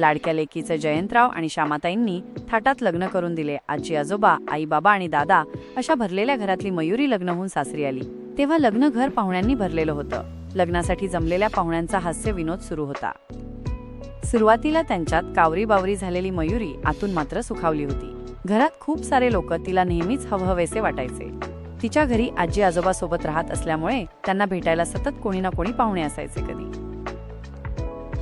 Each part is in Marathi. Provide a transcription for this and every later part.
लाडक्या लेकीचे जयंतराव आणि श्यामाताईंनी थाटात लग्न करून दिले. आजी आजोबा आई बाबा आणि दादा अशा भरलेल्या घरातली मयुरी लग्न होऊन सासरी आली. तेव्हा लग्न घर पाहुण्यांनी भरलेलं होतं. लग्नासाठी जमलेल्या पाहुण्यांचा हास्य विनोद सुरू होता. सुरुवातीला त्यांच्यात कावरी बावरी झालेली मयुरी आतून मात्र सुखावली होती. घरात खूप सारे लोक तिला नेहमीच हवहवेसे वाटायचे. तिच्या घरी आजी आजोबा सोबत राहत असल्यामुळे त्यांना भेटायला सतत कोणी ना कोणी पाहुणे असायचे कधी.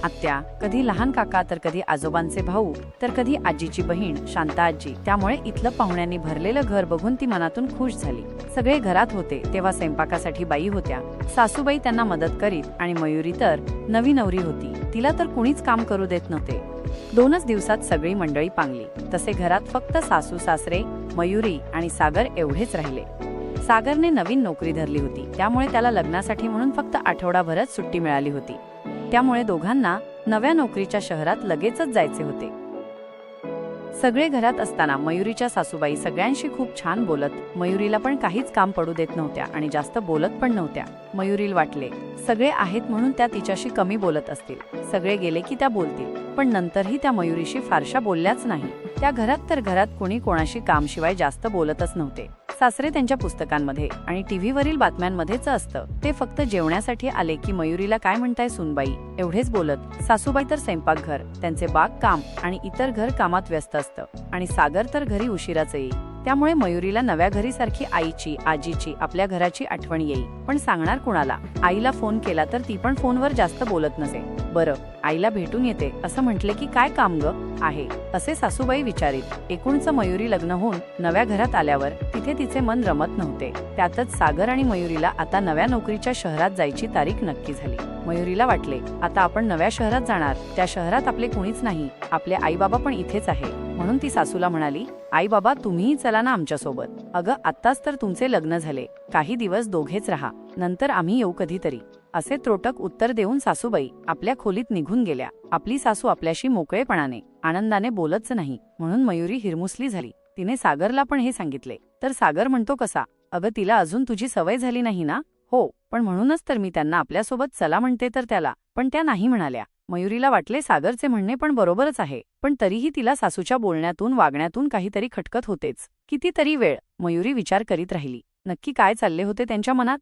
आत्या कधी लहान काका तर कधी आजोबांचे भाऊ तर कधी आजीची बहीण शांता आजी. त्यामुळे इथलं पाहुण्यांनी भरलेलं घर बघून ती मनातून खुश झाली. सगळे घरात होते तेव्हा स्वयंपाकासाठी बाई होत्या. सासूबाई त्यांना मदत करीत आणि मयुरी तर नवी नवरी होती. तिला तर कुणीच काम करू देत नव्हते. दोनच दिवसात सगळी मंडळी पांगली. तसे घरात फक्त सासू सासरे मयुरी आणि सागर एवढेच राहिले. सागरने नवीन नोकरी धरली होती. त्यामुळे त्याला लग्नासाठी म्हणून फक्त आठवडाभरच सुट्टी मिळाली होती. त्यामुळे दोघांना नव्या नोकरीच्या शहरात लगेचच जायचे होते. सगळे घरात असताना मयुरीच्या सासूबाई सगळ्यांशी खूप छान बोलत मयुरीला पण काहीच काम पडू देत नव्हत्या आणि जास्त बोलत पण नव्हत्या. मयुरीला वाटले सगळे आहेत म्हणून त्या तिच्याशी कमी बोलत असतील. सगळे गेले की त्या बोलतील पण नंतरही त्या मयुरीशी फारशा बोलल्याच नाही. त्या घरात तर घरात कोणी कोणाशी कामशिवाय जास्त बोलतच नव्हते. सासरे त्यांच्या पुस्तकांमध्ये आणि टीव्हीवरील बातम्यांमध्येच असतं. ते फक्त जेवण्यासाठी आले की मयुरीला काय म्हणताय सुनबाई? एवढेच बोलत सासूबाई तर स्वयंपाकघर त्यांचे बाग काम आणि इतर घर कामात व्यस्त असतं. आणि सागर तर घरी उशिराच येईल. त्यामुळे मयुरीला नव्या घरीसारखी आईची आजीची आपल्या घराची आठवण येईल. पण सांगणार कुणाला? आईला फोन केला तर ती पण फोनवर जास्त बोलत नसे. बरं आईला भेटून येते. असं म्हटले की काय काम ग? आहे असे सासूबाई विचारित. एकूणच मयुरी लग्न होऊन नव्या घरात आल्यावर तिथे तिचे मन रमत नव्हते. त्यातच सागर आणि मयुरीला आता नव्या नोकरीच्या शहरात जायची तारीख नक्की झाली. मयुरीला वाटले आता आपण नव्या शहरात जाणार. त्या शहरात आपले कुणीच नाही. आपले आई बाबा पण इथेच आहे. म्हणून ती सासूला म्हणाली आई बाबा तुम्हीही चला ना आमच्यासोबत. अगं आत्ताच तर तुमचे लग्न झाले. काही दिवस दोघेच राहा. नंतर आम्ही येऊ कधीतरी. असे त्रोटक उत्तर देऊन सासूबाई आपल्या खोलीत निघून गेल्या. आपली सासू आपल्याशी मोकळेपणाने आनंदाने बोलतच नाही म्हणून मयुरी हिरमुसली झाली. तिने सागरला पण हे सांगितले. तर सागर म्हणतो कसा? अगं तिला अजून तुझी सवय झाली नाही ना? हो पण म्हणूनच तर मी त्यांना आपल्यासोबत चला म्हणते तर त्याला. पण त्या नाही म्हणाल्या. मयुरीला वाटले सागरचे म्हणणे पण बरोबरच आहे पण तरीही तिला सासूच्या बोलण्यातून वागण्यातून काहीतरी खटकत होतेच. कितीतरी वेळ मयुरी विचार करीत राहिली. नक्की काय चालले होते त्यांच्या मनात?